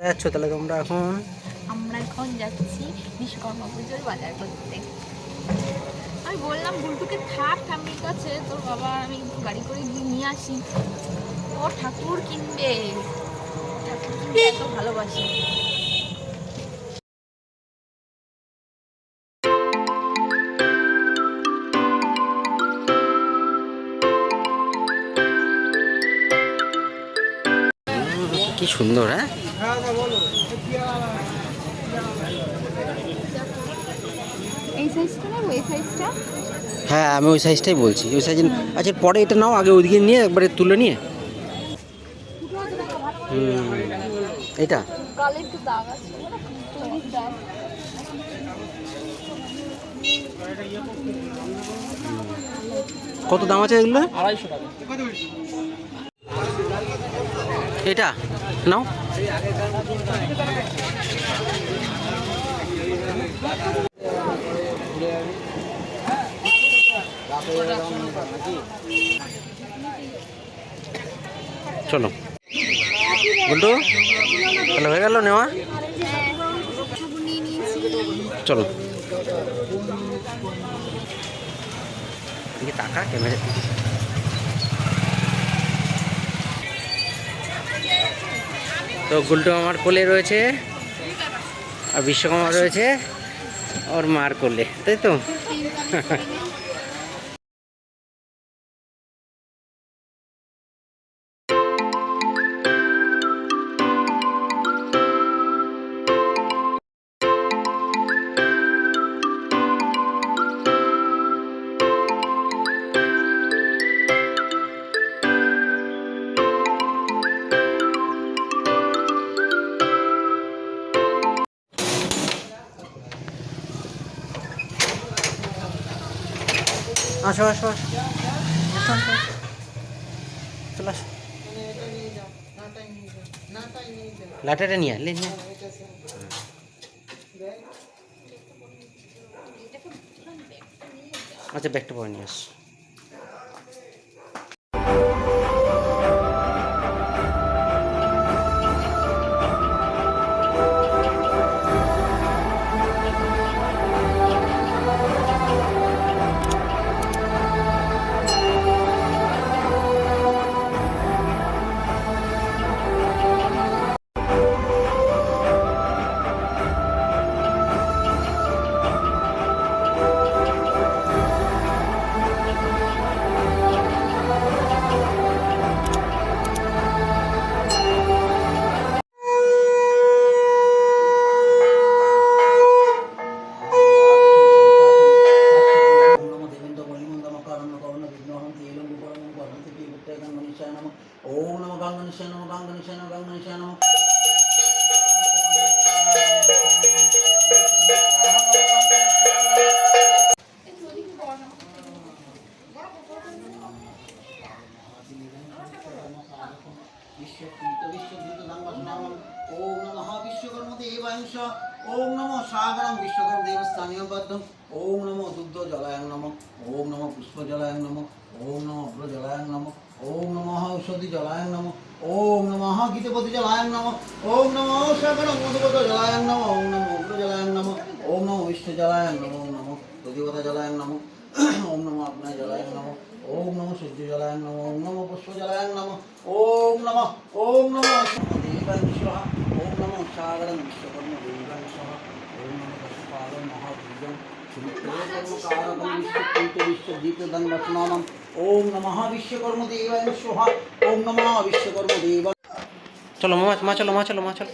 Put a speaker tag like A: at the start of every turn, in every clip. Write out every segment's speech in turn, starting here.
A: যাচ্ছ তাহলে তোমরা এখন?
B: আমরা এখন যাচ্ছি বিশ্বকর্মা পুজোর বাজার করতে। আমি বললাম বুলটুকে থাক ঠাম্মির কাছে। তোর বাবা আমি একটু গাড়ি করে গিয়ে নিয়ে আসি। ও ঠাকুর কিনবে। ঠাকুর কিনতে এত ভালোবাসে।
A: কি সুন্দর হ্যাঁ?
B: এই সাইজটা নেব এই সাইজটা
A: হ্যাঁ আমি ওই সাইজটাই বলছি। ওই সাইজ আচ্ছা পরে এটা নাও আগে ওইদিকে নিয়ে একবারে তুলে নিয়ে। হুম এটা।
B: দাগ।
A: কত দাম আছে এগুলো?
C: আড়াইশো টাকা।
A: এটা নাও। চলো। বলটু তাহলে হয়ে গেল নেওয়া? চলো। দিকে ক্যামেরা তো গুলটু আমার কোলে রয়েছে আর বিশ্বকর্মা রয়েছে ওর মার কোলে তাই তো? আসো আসো আসো। চলে আসো লাটাটা নিয়ে লে নিয়ে। আচ্ছা ব্যাগটা পরে নিয়ে আস
D: ওম নমঃ দুগ্ধ জলায়ং নম ওম নমঃ পুষ্প জলায়ং নম ওম নমঃ অগ্র জলায়ং নম ওম নমঃ ঔষধি জলায়ং নম ওম নমঃ গীতপতি জলায়ং নম ওম নমঃ সাগরম মধুপত জলায়ং নম ওম নমঃ অগ্র জলায়ং নম ওম নমঃ বিষ্ণ জলায়ং নম ওম নমঃ প্রতিপতা জলায়ং নম ওম নমঃ আপনায় জলায়ং নম ওম নমঃ সূর্য জলায়ং নম ওম নমঃ পুষ্প জলায়ং নম ওম নমঃ ওম নমঃ দেবাংশ ওম নমঃ সাগরম বিশ্বকর্ম দেবাংশ ওম নমঃ পশুপালন মহাবীর্যম সুমিত্রকর্মকারকম বিশ্বকুন্ত ওম নমঃ বিশ্বকর্ম দেবাংশ ওম নমঃ বিশ্বকর্ম দেব
A: চলো মা মা চলো মা চলো মা চলো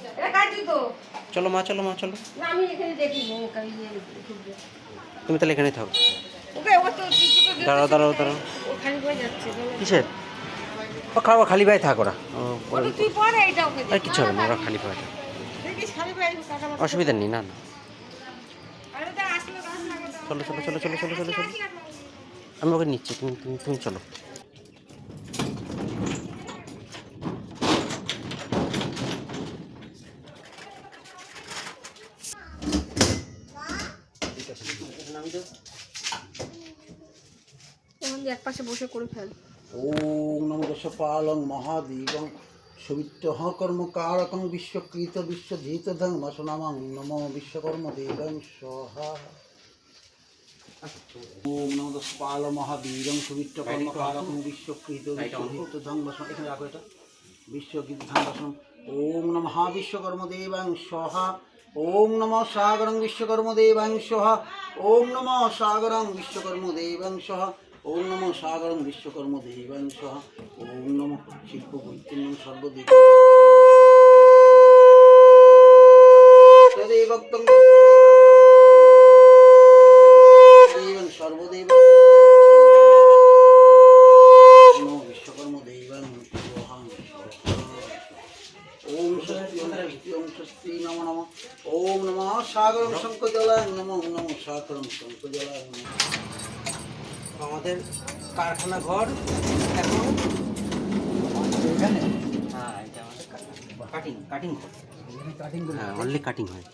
A: চলো মা চলো মা চলো। তুমি তাহলে এখানে থাকো দাঁড়াও দাঁড়াও দাঁড়াও কিসের ও খাওয়া খালি পায়ে থাক ওরা। আর কিছু হবে না ওরা খালি পায়ে। অসুবিধা নেই না না চলো চলো চলো চলো চলো চলো চলো। আমি ওকে নিচ্ছি তুমি তুমি তুমি চলো।
B: এক পাশে বসে করে ফেল।
D: ওম নমো দশপালং মহাদেবং বিশ্বকৃত নম বিশ্বকর্ম দেবং সহা ওম নম দশপাল মহাবীরং সুবিত্র কর্মকারকং বিশ্বকৃত বিশ্বধীত ধর্মসন এখানে রাখো এটা। বিশ্বকৃত ধর্মসন ওম নম মহাবিশ্বকর্ম দেবাং সহা ওম নম সাগরং বিশ্বকর্ম দেবাং সহা ওম নম সাগরং বিশ্বকর্ম দেবাং সহা ওম নম সাগরং বিশ্বকর্ম দেবাং সহা ওম নম শিল্প বৈতন্যম সর্বদেব সদেবক্তং নমঃ সাগরং শঙ্কজলায় নম নমো সাগরং শঙ্কজলায় নম।
A: আমাদের কারখানা ঘর এখন
D: এখানে
A: হ্যাঁ এটা আমাদের কাটিং কাটিং ঘর।
D: কাটিং
A: হ্যাঁ অনলি কাটিং হয়।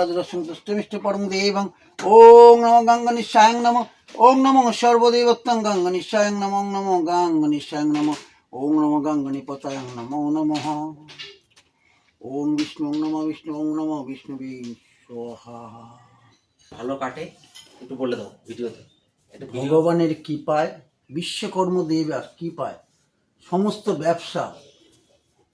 D: রাজরসং তুষ্টমিষ্ট পরম দেবং ওং নমো গঙ্গা নিঃসায়ং নম ওং নমো সর্বদেবত্তং গঙ্গা নিঃসায়ং নমো নমো গঙ্গা নিঃসায়ং নম ওং নমো গঙ্গা নিপতায়ং নমো নমঃ ওং বিষ্ণু ওং নমো বিষ্ণু ওং নমো বিষ্ণুবী সোহা
A: ভালো কাটে একটু বলে দাও ভিডিওতে।
D: ভগবানের কৃপায় বিশ্বকর্ম দেব আর কৃপায় সমস্ত ব্যবসা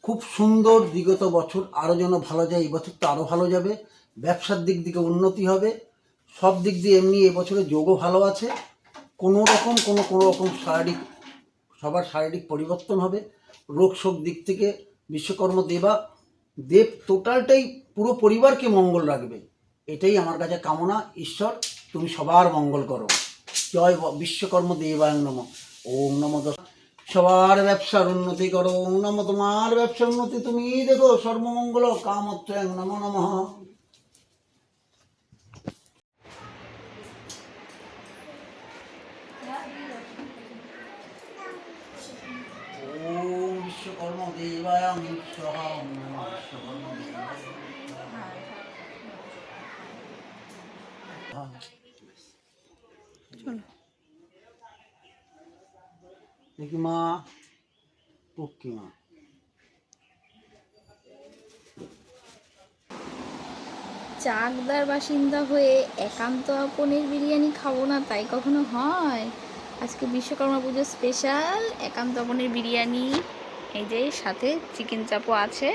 D: খুব সুন্দর বিগত বছর আরও যেন ভালো যায় এই বছর তো আরও ভালো যাবে। ব্যবসার দিক থেকে উন্নতি হবে। সব দিক দিয়ে এমনি এবছরে যোগও ভালো আছে। কোনো রকম, কোনো কোনো রকম শারীরিক, সবার শারীরিক পরিবর্তন হবে। রোগ শোক দিক থেকে বিশ্বকর্ম দেবা, দেব টোটালটাই পুরো পরিবারকে মঙ্গল রাখবে। এটাই আমার কাছে কামনা। ঈশ্বর, তুমি সবার মঙ্গল করো। জয় বিশ্বকর্ম দেবায়ং নম। ওম নম সবার ব্যবসার উন্নতি করো। ওম নম। তোমার ব্যবসার উন্নতি তুমি দেখো। সর্বমঙ্গল কামত্রয়ং নম নমঃ। দেখি মা ওকে মা
B: চাকদার বাসিন্দা হয়ে একান্ত পনির বিরিয়ানি খাব না, তাই কখনো হয়? আজকে বিশ্বকর্মা পুজো স্পেশাল একান্ত পনির বিরিয়ানি। এই যে সাথে চিকেন চাপও আছে।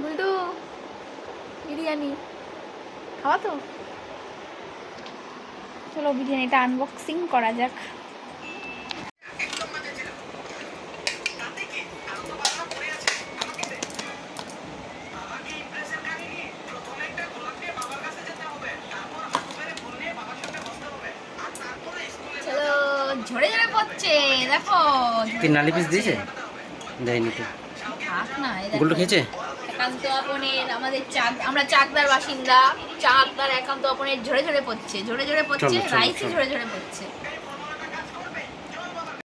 B: বুলটু বিরিয়ানি খাওয়া তো? চলো বিরিয়ানিটা আনবক্সিং করা যাক। চলো ঝরে ঝরে পড়ছে দেখো।
A: তিন নালি পিস দিয়েছে? দেয়নি তো। গুলো খেয়েছে?
B: একান্ত আপনের আমাদের চাক আমরা চাকদার বাসিন্দা। চাকদার একান্ত আপনের ঝরে ঝরে পড়ছে ঝরে ঝরে পড়ছে রাইসই ঝরে ঝরে পড়ছে।